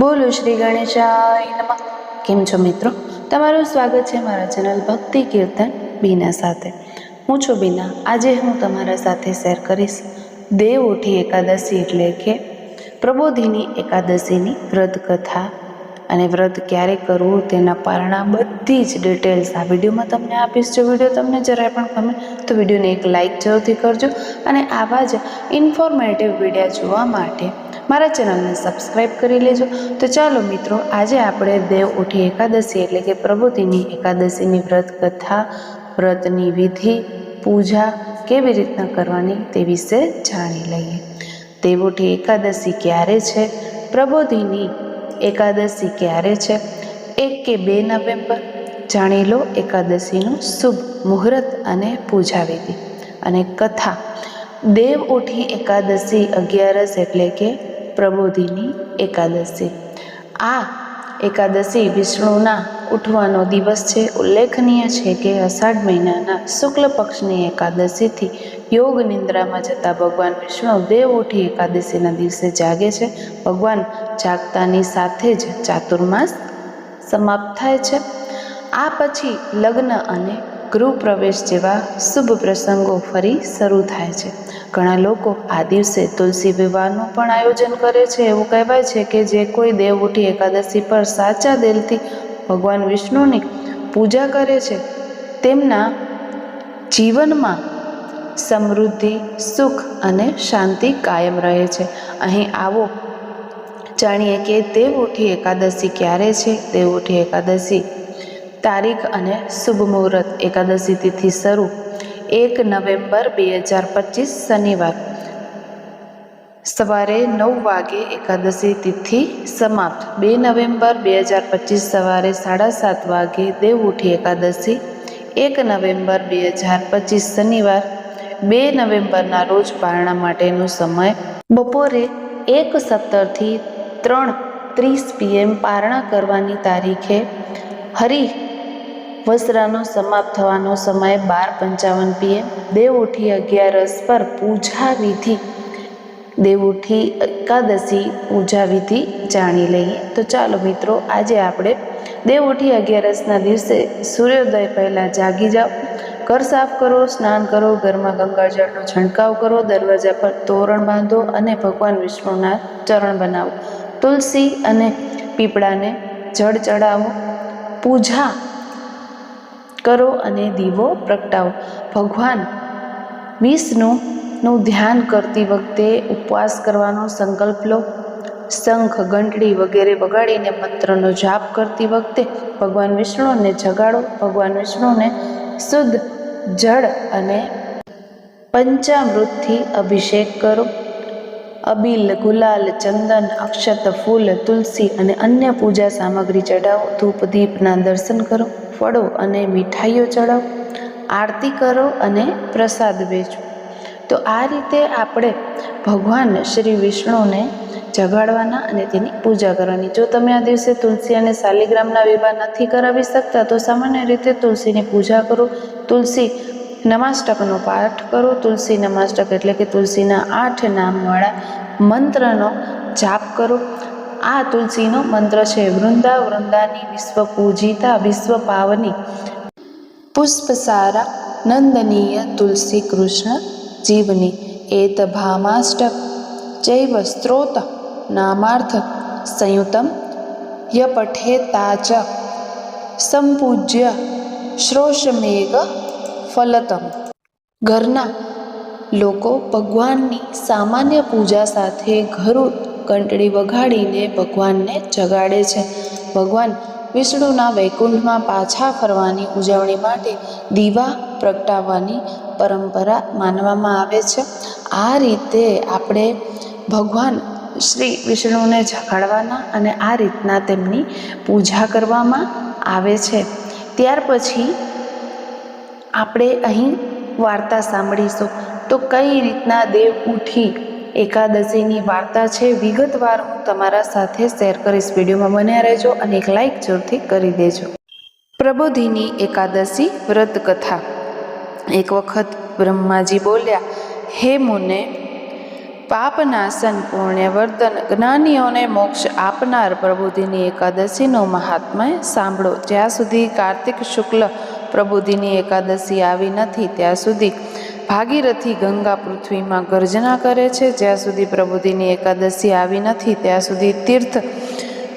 બોલો શ્રી ગણેશાય નમઃ. કેમ છો મિત્રો? તમારું સ્વાગત છે મારા ચેનલ ભક્તિ કીર્તન બીના સાથે. હું છું બીના. આજે હું તમારા સાથે શેર કરીશ. દેવ ઉઠી એકાદશી એટલે કે પ્રબોધિની એકાદશીની વ્રત કથા અને વ્રત ક્યારે કરવું તેના પારણા બધી જ ડિટેલ્સ આ વિડીયોમાં તમને આપીશ. જો વીડિયો તમને જરાય પણ ગમે તો વિડીયોને એક લાઇક જરૂરથી કરજો અને આવા જ ઇન્ફોર્મેટિવ વિડીયા જોવા માટે મારા ચેનલને સબસ્ક્રાઈબ કરી લેજો. તો ચાલો મિત્રો, આજે આપણે દેવ ઉઠી એકાદશી એટલે કે પ્રભુતિની એકાદશીની વ્રત કથા, વ્રતની વિધિ, પૂજા કેવી રીતના કરવાની તે વિશે જાણી લઈએ. દેવોઠી એકાદશી ક્યારે છે? પ્રબોધિની એકાદશી ક્યારે છે? એક કે બે નવેમ્બર. જાણી લો એકાદશીનું શુભ મુહૂર્ત અને પૂજા વિધિ અને કથા. દેવ ઉઠી એકાદશી અગિયારસ એટલે કે પ્રબોધિની એકાદશી. આ એકાદશી વિષ્ણુના ઉઠવાનો દિવસ છે. ઉલ્લેખનીય છે કે અષાઢ મહિનાના શુક્લ પક્ષની એકાદશીથી યોગ નિંદ્રામાં જતા ભગવાન વિષ્ણુ દેવ ઉઠી એકાદશીના દિવસે જાગે છે. ભગવાન જાગતાની સાથે જ ચાતુર્માસ સમાપ્ત થાય છે. આ પછી લગ્ન અને ગૃહ પ્રવેશ જેવા શુભ પ્રસંગો ફરી શરૂ થાય છે. ઘણા લોકો આ દિવસે તુલસી વિવાહનું પણ આયોજન કરે છે. એવું કહેવાય છે કે જે કોઈ દેવ ઉઠી એકાદશી પર સાચા દિલથી ભગવાન વિષ્ણુની પૂજા કરે છે, તેમના જીવનમાં સમૃદ્ધિ, સુખ અને શાંતિ કાયમ રહે છે. અહીં આવો, જાણીએ કે દેવઉઠી એકાદશી ક્યારે છે? દેવઉઠી એકાદશી તારીખ અને શુભ મુહૂર્ત એકાદશી તિથિ શરૂ, એક નવેમ્બર બે હજાર પચીસ શનિવાર. સવારે નવ વાગે એકાદશી તિથિ સમાપ્ત. બે નવેમ્બર બે હજાર પચીસ સવારે સાડા સાત વાગે દેવ ઉઠી એકાદશી. એક નવેમ્બર બે હજાર પચીસ શનિવાર. બે નવેમ્બરના રોજ પારણા માટેનો સમય. બપોરે એક સત્તરથી ત્રણ ત્રીસ પીએમ પારણા કરવાની તારીખે હરિ વસરાનો સમાપ્ત થવાનો સમય બાર પંચાવન પીએમ. દેવ ઉઠી અગિયારસ પર પૂજા વિધિ દેવ ઉઠી એકાદશી પૂજા વિધિ જાણી લઈએ. તો ચાલો મિત્રો, આજે આપણે દેવ ઉઠી અગિયારસના દિવસે સૂર્યોદય પહેલાં જાગી જાઓ. ઘર સાફ કરો, સ્નાન કરો, ઘરમાં ગંગાજળનો છંટકાવ કરો, દરવાજા પર તોરણ બાંધો અને ભગવાન વિષ્ણુના ચરણ બનાવો. તુલસી અને પીપળાને જળ ચડાવો. પૂજા કરો અને દીવો પ્રગટાવો. ભગવાન વિષ્ણુનું ધ્યાન કરતી વખતે ઉપવાસ કરવાનો સંકલ્પ લો. શંખ ઘંટડી વગેરે વગાડીને મંત્રનો જાપ કરતી વખતે ભગવાન વિષ્ણુને જગાડો. ભગવાન વિષ્ણુને શુદ્ધ જળ અને પંચામૃતથી અભિષેક કરો. અબીલ, ગુલાલ, ચંદન, અક્ષત, ફૂલ, તુલસી અને અન્ય પૂજા સામગ્રી ચડાવો ધૂપ, દીપના દર્શન કરો. ફળો અને મીઠાઈઓ ચડાવો આરતી કરો અને પ્રસાદ વેચો. તો આ રીતે આપણે ભગવાન શ્રી વિષ્ણુને જગાડવાના અને તેની પૂજા કરવાની. જો તમે આ દિવસે તુલસી અને શાલિગ્રામના વિવાહ નથી કરાવી શકતા, તો સામાન્ય રીતે તુલસીની પૂજા કરો. તુલસી નમાષ્ટકનો પાઠ કરો. તુલસી નમાષ્ટક એટલે કે તુલસીના આઠ નામવાળા મંત્રનો જાપ કરો. આ તુલસીનો મંત્ર છે, વૃંદા વૃંદાની વિશ્વ પૂજિતા, વિશ્વ પાવની પુષ્પસારા નંદનીય તુલસી કૃષ્ણ. જીવની એત ભામાષ્ટક જૈવ સ્ત્રોત નામાર્થ સંયુતમ ય પઠેતા ચ સંપૂજ્ય શ્રોષમેઘ ફલતમ. ઘરના લોકો ભગવાનની સામાન્ય પૂજા સાથે ઘરું ઘંટડી વગાડીને ભગવાનને જગાડે છે. ભગવાન વિષ્ણુના વૈકુંઠમાં પાછા ફરવાની ઉજવણી માટે દીવા પ્રગટાવવાની પરંપરા માનવામાં આવે છે. આ રીતે આપણે ભગવાન શ્રી વિષ્ણુને જગાડવાના અને આ રીતના તેમની પૂજા કરવામાં આવે છે. ત્યાર પછી આપણે અહીં વાર્તા સાંભળીશું. તો કઈ રીતના દેવ ઉઠી એકાદશીની વાર્તા છે વિગતવાર હું તમારા સાથે શેર કરીશ. વિડીયોમાં બન્યા રહેજો અને એક લાઇક જરૂરથી કરી દેજો. પ્રબોધિની એકાદશી વ્રત કથા એક વખત બ્રહ્માજી બોલ્યા, હે મુને પાપનાશન પુણ્યવર્ધન જ્ઞાનીઓને મોક્ષ આપનાર પ્રબુદ્ધિની એકાદશીનો મહાત્મય સાંભળો. જ્યાં સુધી કાર્તિક શુક્લ પ્રબુદ્ધિની એકાદશી આવી નથી, ત્યાં સુધી ભાગીરથી ગંગા પૃથ્વીમાં ગર્જના કરે છે. જ્યાં સુધી પ્રબુદ્ધિની એકાદશી આવી નથી, ત્યાં સુધી તીર્થ,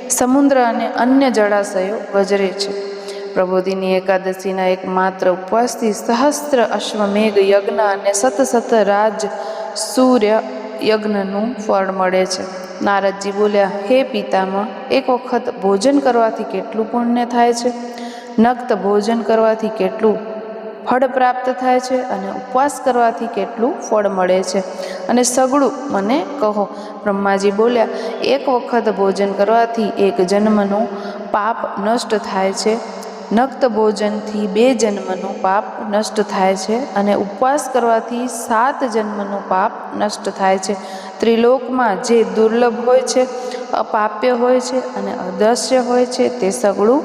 સમુદ્ર અને અન્ય જળાશયો વજરે છે. પ્રબોધિની એકાદશીના એકમાત્ર ઉપવાસથી સહસ્ત્ર અશ્વમેઘ યજ્ઞ અને સત સત રાજ સૂર્ય યજ્ઞનું ફળ મળે છે. નારદજી બોલ્યા, હે પિતામાં એક વખત ભોજન કરવાથી કેટલું પુણ્ય થાય છે? નક્ત ભોજન કરવાથી કેટલું ફળ પ્રાપ્ત થાય છે અને ઉપવાસ કરવાથી કેટલું ફળ મળે છે? અને સગળું મને કહો. બ્રહ્માજી બોલ્યા, એક વખત ભોજન કરવાથી એક જન્મનું પાપ નષ્ટ થાય છે નક્ત ભોજનથી બે જન્મનું પાપ નષ્ટ થાય છે અને ઉપવાસ કરવાથી સાત જન્મનું પાપ નષ્ટ થાય છે. ત્રિલોકમાં જે દુર્લભ હોય છે, અપાપ્ય હોય છે અને અદૃશ્ય હોય છે, તે સગળું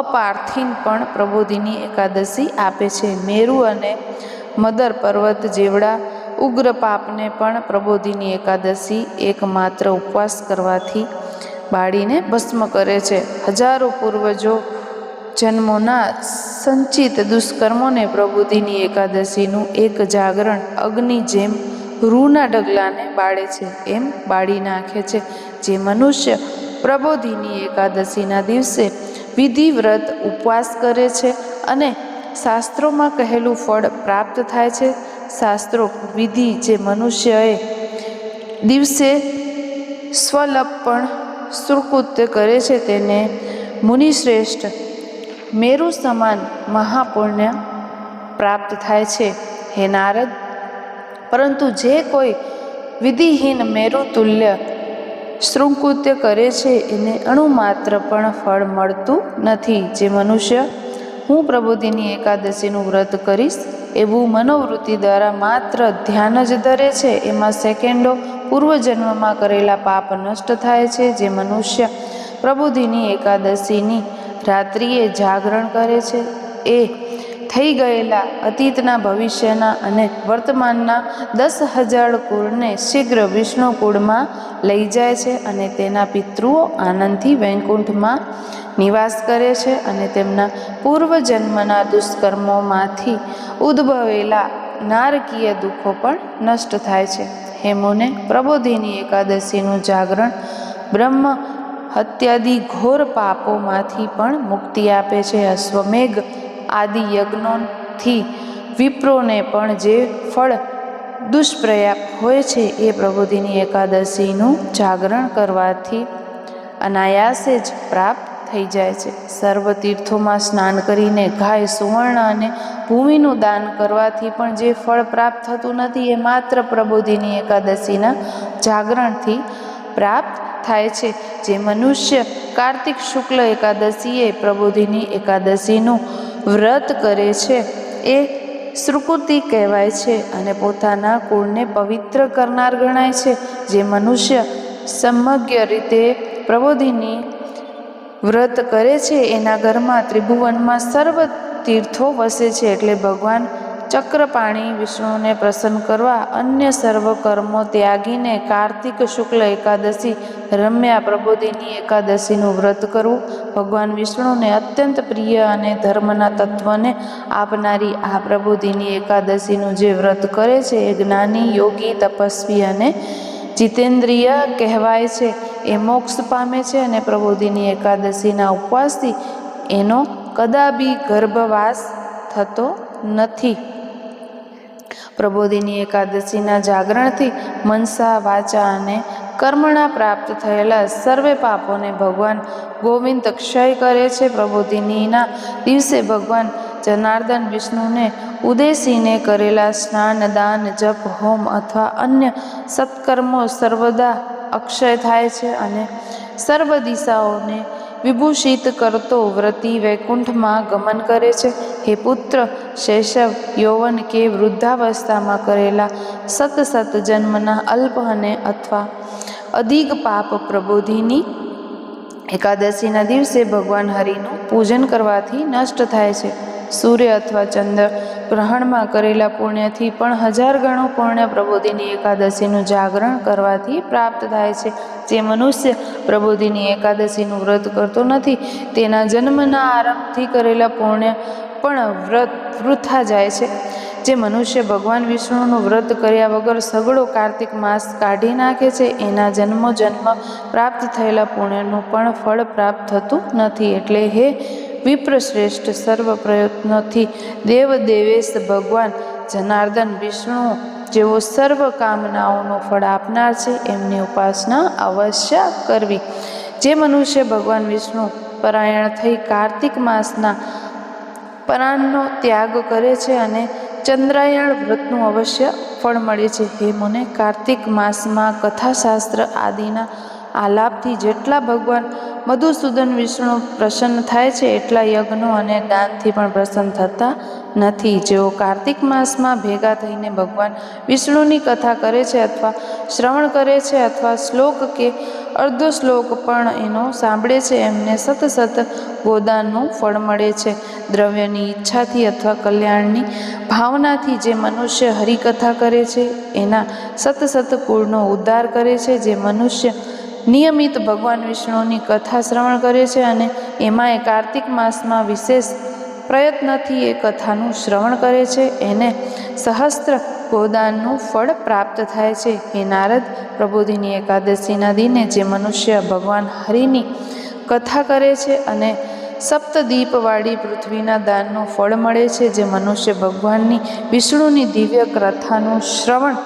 અપાર્થિન પણ પ્રબોધિની એકાદશી આપે છે. મેરુ અને મદર પર્વત જેવડા ઉગ્ર પાપને પણ પ્રબોધિની એકાદશી એકમાત્ર ઉપવાસ કરવાથી બાળીને ભસ્મ કરે છે. હજારો પૂર્વજો જન્મોના સંચિત દુષ્કર્મોને પ્રબુદ્ધિની એકાદશીનું એક જાગરણ અગ્નિ જેમ રૂના ડગલાને બાળે છે, એમ બાળી નાખે છે. જે મનુષ્ય પ્રબોધિની એકાદશીના દિવસે વિધિવ્રત ઉપવાસ કરે છે અને શાસ્ત્રોમાં કહેલું ફળ પ્રાપ્ત થાય છે. શાસ્ત્રો વિધિ જે મનુષ્યએ દિવસે સ્વલપણ સુકૃત્ય કરે છે, તેને મુનિશ્રેષ્ઠ મેરુ સમાન મહાપુણ્ય પ્રાપ્ત થાય છે. હે નારદ, પરંતુ જે કોઈ વિધિહીન મેરુ તુલ્ય શૃંકૃત્ય કરે છે, એને અણુમાત્ર પણ ફળ મળતું નથી. જે મનુષ્ય, હું પ્રબોધિની એકાદશીનું વ્રત કરીશ, એવું મનોવૃત્તિ દ્વારા માત્ર ધ્યાન જ ધરે છે, એમાં સેકન્ડો પૂર્વજન્મમાં કરેલા પાપ નષ્ટ થાય છે. જે મનુષ્ય પ્રબુદ્ધિની એકાદશીની રાત્રિએ જાગરણ કરે છે. એ થઈ ગયેલા અતીતના ભવિષ્યના અને વર્તમાનના દસ હજાર કુળને શીઘ્ર વિષ્ણુ કુળમાં લઈ જાય છે અને તેના પિતૃઓ આનંદથી વૈકુંઠમાં નિવાસ કરે છે અને તેમના પૂર્વજન્મના દુષ્કર્મોમાંથી ઉદ્ભવેલા નારકીય દુઃખો પણ નષ્ટ થાય છે. હેમુને પ્રબોધિની એકાદશીનું જાગરણ બ્રહ્મ હત્યાદિ ઘોર પાપોમાંથી પણ મુક્તિ આપે છે અશ્વમેઘ આદિ યજ્ઞોથી વિપ્રોને પણ જે ફળ દુષ્પ્રયાપ હોય છે એ પ્રબોધિની એકાદશીનું જાગરણ કરવાથી અનાયાસે જ પ્રાપ્ત થઈ જાય છે. સર્વ તીર્થોમાં સ્નાન કરીને ગાય સુવર્ણ અને ભૂમિનું દાન કરવાથી પણ જે ફળ પ્રાપ્ત થતું નથી એ માત્ર પ્રબોધિની એકાદશીના જાગરણથી પ્રાપ્ત થાય છે. જે મનુષ્ય કાર્તિક શુક્લ એકાદશીએ પ્રબોધિની એકાદશીનું વ્રત કરે છે, એ શ્રુકૃતિ કહેવાય છે અને પોતાના કુળને પવિત્ર કરનાર ગણાય છે. જે મનુષ્ય સમગ્ર રીતે પ્રબોધિની વ્રત કરે છે, એના ઘરમાં ત્રિભુવનમાં સર્વ તીર્થો વસે છે. એટલે ભગવાન ચક્રપાણી વિષ્ણુને પ્રસન્ન કરવા અન્ય સર્વ કર્મો ત્યાગીને કાર્તિક શુક્લ એકાદશી રમ્યા પ્રબોધિની એકાદશીનું વ્રત કરવું ભગવાન વિષ્ણુને અત્યંત પ્રિય અને ધર્મના તત્વને આપનારી આ પ્રબોધિની એકાદશીનું જે વ્રત કરે છે એ જ્ઞાની, યોગી, તપસ્વી અને જીતેન્દ્રિય કહેવાય છે. એ મોક્ષ પામે છે અને પ્રબોધિની એકાદશીના ઉપવાસથી એનો કદાબી ગર્ભવાસ થતો નથી. પ્રબોધિની એકાદશીના જાગરણથી મનસા, વાચા અને કર્મણા પ્રાપ્ત થયેલા સર્વે પાપોને ભગવાન ગોવિંદ ક્ષય કરે છે. પ્રબોધિનીના દિવસે ભગવાન જનાર્દન વિષ્ણુને ઉદેશીને કરેલા સ્નાન, દાન, જપ, હોમ અથવા અન્ય સત્કર્મો સર્વદા અક્ષય થાય છે અને સર્વ દિશાઓને વિભૂષિત કરતો વ્રતિ વૈકુંઠમાં ગમન કરે છે. હે પુત્ર શૈશવ યૌવન કે વૃદ્ધાવસ્થામાં કરેલા સત સત જન્મના અલ્પ અને અથવા અધિક પાપ પ્રબોધિની એકાદશીના દિવસે ભગવાન હરિનું પૂજન કરવાથી નષ્ટ થાય છે. સૂર્ય અથવા ચંદ્ર ગ્રહણમાં કરેલા પુણ્યથી પણ હજાર ગણું પુણ્ય પ્રબોધિની એકાદશીનું જાગરણ કરવાથી પ્રાપ્ત થાય છે. જે મનુષ્ય પ્રબોધિની એકાદશીનું વ્રત કરતો નથી, તેના જન્મના આરંભથી કરેલા પુણ્ય પણ વ્રત વૃથા જાય છે. જે મનુષ્ય ભગવાન વિષ્ણુનું વ્રત કર્યા વગર સગળો કાર્તિક માસ કાઢી નાખે છે, એના જન્મો જન્મ પ્રાપ્ત થયેલા પુણ્યનું પણ ફળ પ્રાપ્ત થતું નથી. એટલે હે વિપ્ર શ્રેષ્ઠ સર્વ પ્રયત્નોથી દેવ દેવેશ ભગવાન જનાર્દન વિષ્ણુ, જેઓ સર્વ કામનાઓનું ફળ આપનાર છે, એમની ઉપાસના અવશ્ય કરવી. જે મનુષ્ય ભગવાન વિષ્ણુ પરાયણ થઈ કાર્તિક માસના પરાણનો ત્યાગ કરે છે અને ચંદ્રાયણ વ્રતનું અવશ્ય ફળ મળે છે. હે મને, કાર્તિક માસમાં કથાશાસ્ત્ર આદિના આલાપથી જેટલા ભગવાન મધુસૂદન વિષ્ણુ પ્રસન્ન થાય છે, એટલા યજ્ઞો અને દાનથી પણ પ્રસન્ન થતા નથી. જેઓ કાર્તિક માસમાં ભેગા થઈને ભગવાન વિષ્ણુની કથા કરે છે અથવા શ્રવણ કરે છે અથવા શ્લોક કે અર્ધો શ્લોક પણ એનો સાંભળે છે, એમને સત સત ગોદાનનું ફળ મળે છે. દ્રવ્યની ઈચ્છાથી અથવા કલ્યાણની ભાવનાથી જે મનુષ્ય હરિકથા કરે છે, એના સત સત કુળનો ઉદ્ધાર કરે છે. જે મનુષ્ય નિયમિત ભગવાન વિષ્ણુની કથા શ્રવણ કરે છે અને એમાં એ કાર્તિક માસમાં વિશેષ પ્રયત્નથી એ કથાનું શ્રવણ કરે છે. એને સહસ્ત્ર ગોદાનનું ફળ પ્રાપ્ત થાય છે. હે નારદ, પ્રબોધિની એકાદશીના દિને જે મનુષ્ય ભગવાન હરિની કથા કરે છે અને સપ્તદીપવાળી પૃથ્વીના દાનનું ફળ મળે છે જે મનુષ્ય ભગવાનની વિષ્ણુની દિવ્ય કથાનું શ્રવણ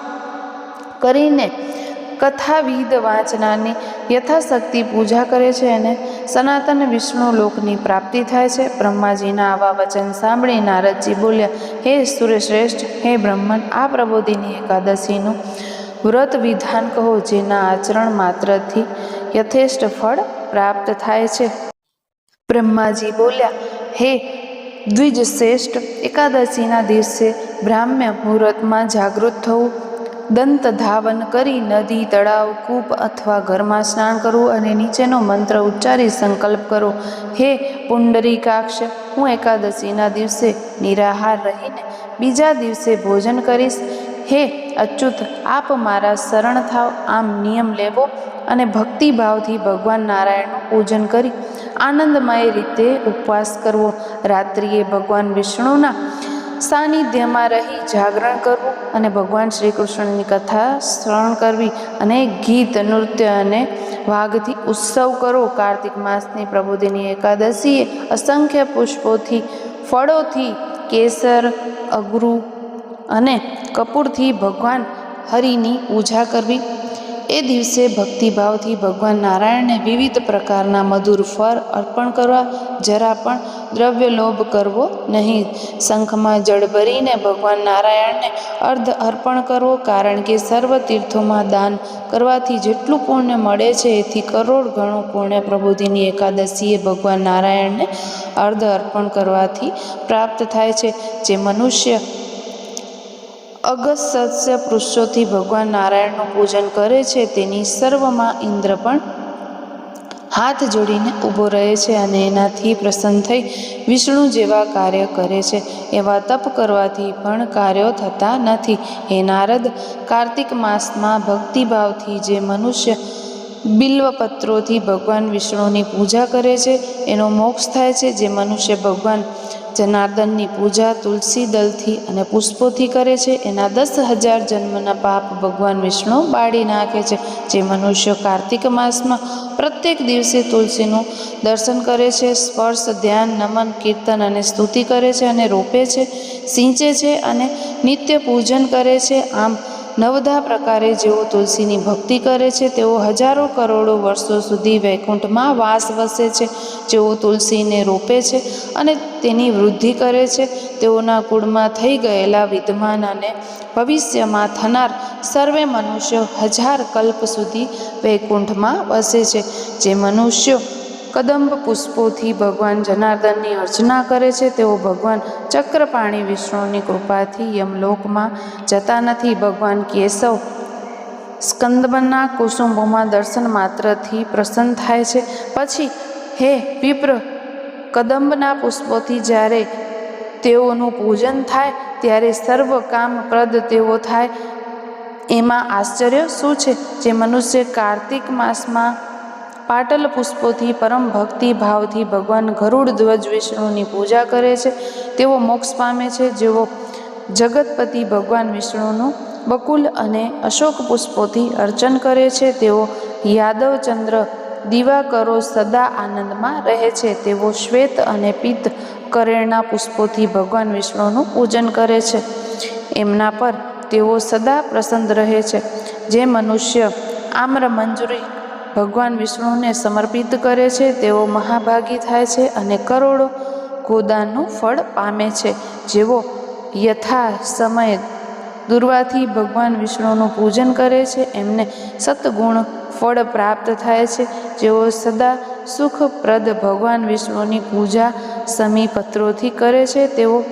કરીને કથાવિદ વાંચનારની યથાશક્તિ પૂજા કરે છે અને સનાતન વિષ્ણુ લોકની પ્રાપ્તિ થાય છે. બ્રહ્માજીના આવા વચન સાંભળી નારદજી બોલ્યા, હે સૂર્યશ્રેષ્ઠ હે બ્રહ્મન, આ પ્રબોધિની એકાદશીનું વ્રત વિધાન કહો, જેના આચરણ માત્રથી યથેષ્ટ ફળ પ્રાપ્ત થાય છે. બ્રહ્માજી બોલ્યા, હે દ્વિજ શ્રેષ્ઠ એકાદશીના દિવસે બ્રાહ્મ્ય મુહૂર્તમાં જાગૃત થવું દંત ધાવન કરી નદી, તળાવ, કૂપ અથવા ઘરમાં સ્નાન કરવું અને નીચેનો મંત્ર ઉચ્ચારી સંકલ્પ કરો. હે પુંડરીકાક્ષ, હું એકાદશીના દિવસે નિરાહાર રહીને બીજા દિવસે ભોજન કરીશ. હે અચ્યુત, આપ મારા શરણ થાવ, આમ નિયમ લેવો અને ભક્તિભાવથી ભગવાન નારાયણનું પૂજન કરી આનંદમય રીતે ઉપવાસ કરવો. રાત્રિએ ભગવાન વિષ્ણુના સાનિધ્યમાં રહી જાગરણ કરવું અને ભગવાન શ્રી કૃષ્ણની કથા શ્રવણ કરવી અને ગીત, નૃત્ય અને વાઘથી ઉત્સવ કરો કાર્તિક માસની પ્રબોધિની એકાદશીએ અસંખ્ય પુષ્પોથી, ફળોથી કેસર, અગરુ અને કપૂરથી ભગવાન હરિની પૂજા કરવી. એ દિવસે ભક્તિભાવથી ભગવાન નારાયણને વિવિધ પ્રકારના મધુર ફળ અર્પણ કરવા જરા પણ દ્રવ્ય લોભ કરવો નહીં. શંખમાં જળ ભરીને ભગવાન નારાયણને અર્ધ અર્પણ કરવો કારણ કે સર્વ તીર્થોમાં દાન કરવાથી જેટલું પુણ્ય મળે છે એથી કરોડ ગણું પુણ્ય પ્રબોધિની એકાદશીએ ભગવાન નારાયણને અર્ધ અર્પણ કરવાથી પ્રાપ્ત થાય છે. જે મનુષ્ય અગસ્ત્ય પૃષ્ઠોથી ભગવાન નારાયણનું પૂજન કરે છે, તેની સર્વમાં ઇન્દ્ર પણ હાથ જોડીને ઊભો રહે છે અને એનાથી પ્રસન્ન થઈ વિષ્ણુ જેવા કાર્ય કરે છે. એવા તપ કરવાથી પણ કાર્યો થતા નથી. હે નારદ, કાર્તિક માસમાં ભક્તિભાવથી જે મનુષ્ય બિલ્વપત્રોથી ભગવાન વિષ્ણુની પૂજા કરે છે, એનો મોક્ષ થાય છે. જે મનુષ્ય ભગવાન જનાર્દનની પૂજા તુલસી દલથી અને પુષ્પોથી કરે છે. એના દસ હજાર જન્મના પાપ ભગવાન વિષ્ણુ બાળી નાખે છે. જે મનુષ્ય કાર્તિક માસમાં પ્રત્યેક દિવસે તુલસીનું દર્શન કરે છે, સ્પર્શ, ધ્યાન, નમન, કીર્તન અને સ્તુતિ કરે છે અને રોપે છે, સિંચે છે અને નિત્ય પૂજન કરે છે. આમ નવધા પ્રકારે જેઓ તુલસીની ભક્તિ કરે છે, તેઓ હજારો કરોડો વર્ષો સુધી વૈકુંઠમાં વાસ વસે છે, જેઓ તુલસીને રોપે છે અને તેની વૃદ્ધિ કરે છે. તેઓના કુળમાં થઈ ગયેલા વિદ્યમાન અને ભવિષ્યમાં થનાર સર્વે મનુષ્યો હજાર કલ્પ સુધી વૈકુંઠમાં વસે છે. જે મનુષ્યો કદંબ પુષ્પોથી ભગવાન જનાર્દનની અર્ચના કરે છે. તેઓ ભગવાન ચક્રપાણી વિષ્ણુની કૃપાથી યમલોકમાં જતા નથી. ભગવાન કેશવ સ્કંદબના કુસુંબોમાં દર્શન માત્રથી પ્રસન્ન થાય છે. પછી હે વિપ્ર, કદંબના પુષ્પોથી જ્યારે તેઓનું પૂજન થાય, ત્યારે સર્વ કામપ્રદ તેઓ થાય. એમાં આશ્ચર્ય શું છે? જે મનુષ્ય કાર્તિક માસમાં પાટલ પુષ્પોથી, પરમ ભક્તિ ભાવથી ભગવાન ગરુડ ધ્વજ વિષ્ણુની પૂજા કરે છે. તેઓ મોક્ષ પામે છે. જેઓ જગતપતિ ભગવાન વિષ્ણુનું બકુલ અને અશોક પુષ્પોથી અર્ચન કરે છે. તેઓ યાદવચંદ્ર દિવાકરો સદા આનંદમાં રહે છે. તેઓ શ્વેત અને પિત્ત કરેણના પુષ્પોથી ભગવાન વિષ્ણુનું પૂજન કરે છે. એમના પર તેઓ સદા પ્રસન્ન રહે છે. જે મનુષ્ય આમ્ર મંજૂરી ભગવાન વિષ્ણુને સમર્પિત કરે છે, તેઓ મહાભાગી થાય છે અને કરોડો ગોદાનનું ફળ પામે છે. જેઓ યથા સમય દુર્વાથી ભગવાન વિષ્ણુનું પૂજન કરે છે, એમને સતગુણ ફળ પ્રાપ્ત થાય છે. જેઓ સદા સુખપ્રદ ભગવાન વિષ્ણુની પૂજા સમીપત્રોથી કરે છે, તેઓ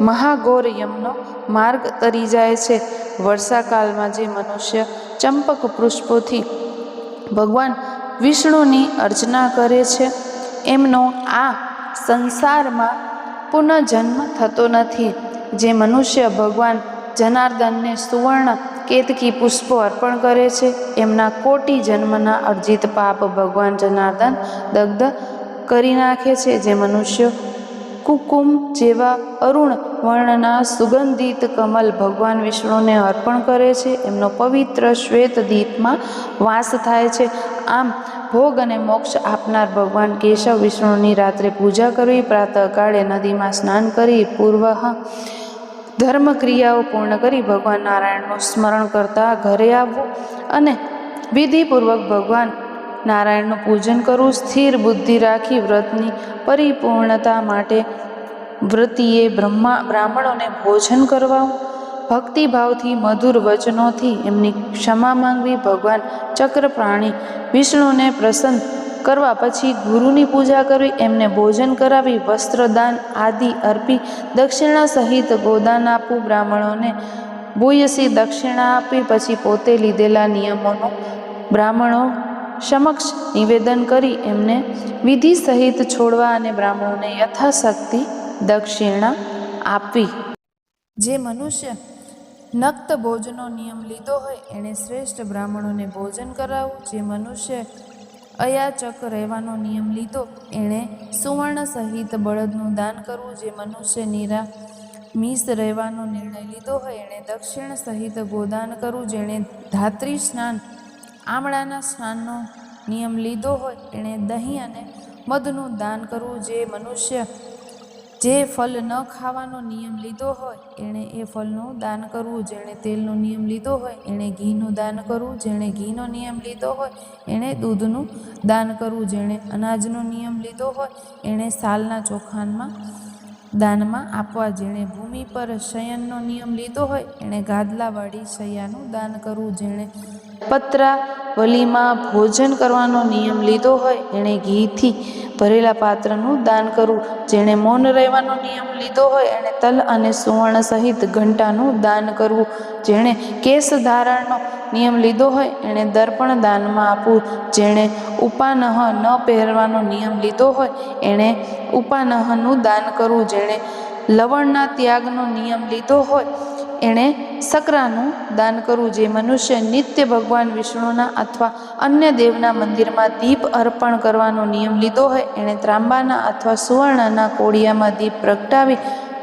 મહાગોર યમનો માર્ગ તરી જાય છે. વર્ષાકાલમાં જે મનુષ્ય ચંપક પુષ્પોથી ભગવાન વિષ્ણુની અર્ચના કરે છે. એમનો આ સંસારમાં પુનઃજન્મ થતો નથી. જે મનુષ્ય ભગવાન જનાર્દનને સુવર્ણ કેતકી પુષ્પો અર્પણ કરે છે, એમના કોટી જન્મના અર્જિત પાપ ભગવાન જનાર્દન દગ્ધ કરી નાખે છે. જે મનુષ્ય કુકુમ જેવા અરુણ વર્ણના સુગંધિત કમલ ભગવાન વિષ્ણુને અર્પણ કરે છે. એમનો પવિત્ર શ્વેત દીપમાં વાસ થાય છે. આમ ભોગ અને મોક્ષ આપનાર ભગવાન કેશવ વિષ્ણુની રાત્રે પૂજા કરવી પ્રાતઃકાળે નદીમાં સ્નાન કરી, પૂર્વ ધર્મ ક્રિયાઓ પૂર્ણ કરી ભગવાન નારાયણનું સ્મરણ કરતા ઘરે આવવું અને વિધિપૂર્વક ભગવાન નારાયણનું પૂજન કરવું સ્થિર બુદ્ધિ રાખી વ્રતની પરિપૂર્ણતા માટે વ્રતિએ બ્રહ્મા, બ્રાહ્મણોને ભોજન કરવાવું. ભક્તિભાવથી, મધુર વચનોથી એમની ક્ષમા માંગવી, ભગવાન ચક્ર પ્રાણી વિષ્ણુને પ્રસન્ન કરવા પછી ગુરુની પૂજા કરવી, એમને ભોજન કરાવી, વસ્ત્રદાન આદિ અર્પી, દક્ષિણા સહિત ગોદાન આપવું, બ્રાહ્મણોને ભૂયસી દક્ષિણા આપી પછી પોતે લીધેલા નિયમોનું બ્રાહ્મણો સમક્ષ નિવેદન કરી એમને વિધિ સહિત છોડવા અને બ્રાહ્મણોને યથાશક્તિ દક્ષિણા આપવી. જે મનુષ્ય નક્ત ભોજનો નિયમ લીધો હોય, એણે શ્રેષ્ઠ બ્રાહ્મણોને ભોજન કરાવવું. જે મનુષ્ય અયાચક રહેવાનો નિયમ લીધો, એણે સુવર્ણ સહિત બળદનું દાન કરવું. જે મનુષ્ય નિરા મિસ રહેવાનો નિર્ણય લીધો હોય, એણે દક્ષિણ સહિત ગોદાન કરવું. જેણે ધાત્રી સ્નાન આમળાના સ્નાનનો નિયમ લીધો હોય એણે દહીં અને મધનું દાન કરવું જે મનુષ્ય જે ફલ ન ખાવાનો નિયમ લીધો હોય, એણે એ ફલનું દાન કરવું. જેણે તેલનો નિયમ લીધો હોય, એણે ઘીનું દાન કરવું. જેણે ઘીનો નિયમ લીધો હોય, એણે દૂધનું દાન કરવું. જેણે અનાજનો નિયમ લીધો હોય, એણે સાલના ચોખાનમાં દાનમાં આપવા. જેણે ભૂમિ પર શયનનો નિયમ લીધો હોય, એણે ગાદલાવાળી શૈયાનું દાન કરવું. જેણે પતરા, વલીમાં ભોજન કરવાનો નિયમ લીધો હોય, એણે ઘીથી ભરેલા પાત્રનું દાન કરવું. જેણે મૌન રહેવાનો નિયમ લીધો હોય, એણે તલ અને સુવર્ણ સહિત ઘંટાનું દાન કરવું. જેણે કેસ ધારણનો નિયમ લીધો હોય, એણે દર્પણ દાનમાં આપવું. જેણે ઉપાનહ ન પહેરવાનો નિયમ લીધો હોય, એણે ઉપાનહનું દાન કરવું. જેણે લવણના ત્યાગનો નિયમ લીધો હોય એણે સકરાનું દાન કરવું જે મનુષ્ય નિત્ય ભગવાન વિષ્ણુના અથવા અન્ય દેવના મંદિરમાં દીપ અર્પણ કરવાનો નિયમ લીધો હોય, એણે ત્રાંબાના અથવા સુવર્ણના કોડિયામાં દીપ પ્રગટાવી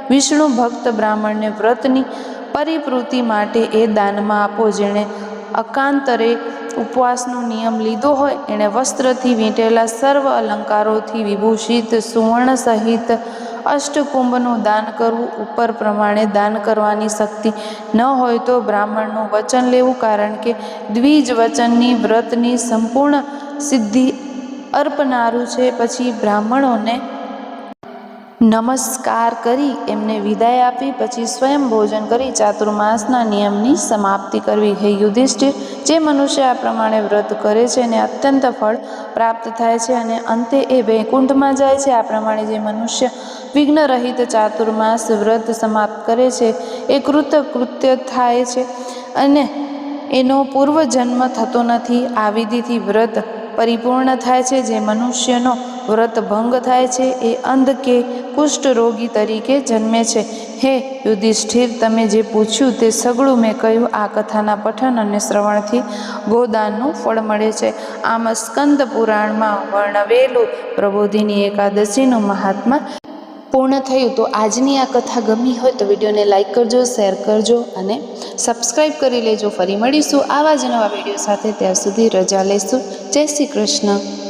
વિષ્ણુ ભક્ત બ્રાહ્મણને વ્રતની પરિપૂર્તિ માટે એ દાનમાં આપો જેણે અકાંતરે ઉપવાસનો નિયમ લીધો હોય, એણે વસ્ત્રથી વીંટેલા સર્વ અલંકારોથી વિભૂષિત સુવર્ણ સહિત અષ્ટકુંભનું દાન કરવું ઉપર પ્રમાણે દાન કરવાની શક્તિ ન હોય તો બ્રાહ્મણનું વચન લેવું, કારણ કે દ્વિજ વચનની વ્રતની સંપૂર્ણ સિદ્ધિ અર્પનારું છે. પછી બ્રાહ્મણોને નમસ્કાર કરી, એમને વિદાય આપી, પછી સ્વયં ભોજન કરી ચાતુર્માસના નિયમની સમાપ્તિ કરવી. હે યુધિષ્ઠિર, જે મનુષ્ય આ પ્રમાણે વ્રત કરે છે એને અત્યંત ફળ પ્રાપ્ત થાય છે અને અંતે એ વૈકુંઠમાં જાય છે. આ પ્રમાણે જે મનુષ્ય વિઘ્ન રહિત ચાતુર્માસ વ્રત સમાપ્ત કરે છે, એ કૃતકૃત્ય થાય છે અને એનો પૂર્વજન્મ થતો નથી. આ વિધિથી વ્રત પરિપૂર્ણ થાય છે. જે મનુષ્યનો વ્રત ભંગ થાય છે, એ અંધ કે કુષ્ઠ રોગી તરીકે જન્મે છે. હે યુધિષ્ઠિર, તમે જે પૂછ્યું તે સગળું મેં કહ્યું. આ કથાના પઠન અને શ્રવણથી ગોદાનનું ફળ મળે છે. આમ સ્કંદ પુરાણમાં વર્ણવેલું પ્રબોધિની એકાદશીનું મહાત્મા પૂર્ણ થયું. તો આજની આ કથા ગમી હોય તો વિડીયોને લાઇક કરજો, શેર કરજો અને સબસ્ક્રાઈબ કરી લેજો. ફરી મળીશું આવા જ નવા વીડિયો સાથે. ત્યાં સુધી રજા લઈશું જય શ્રી કૃષ્ણ.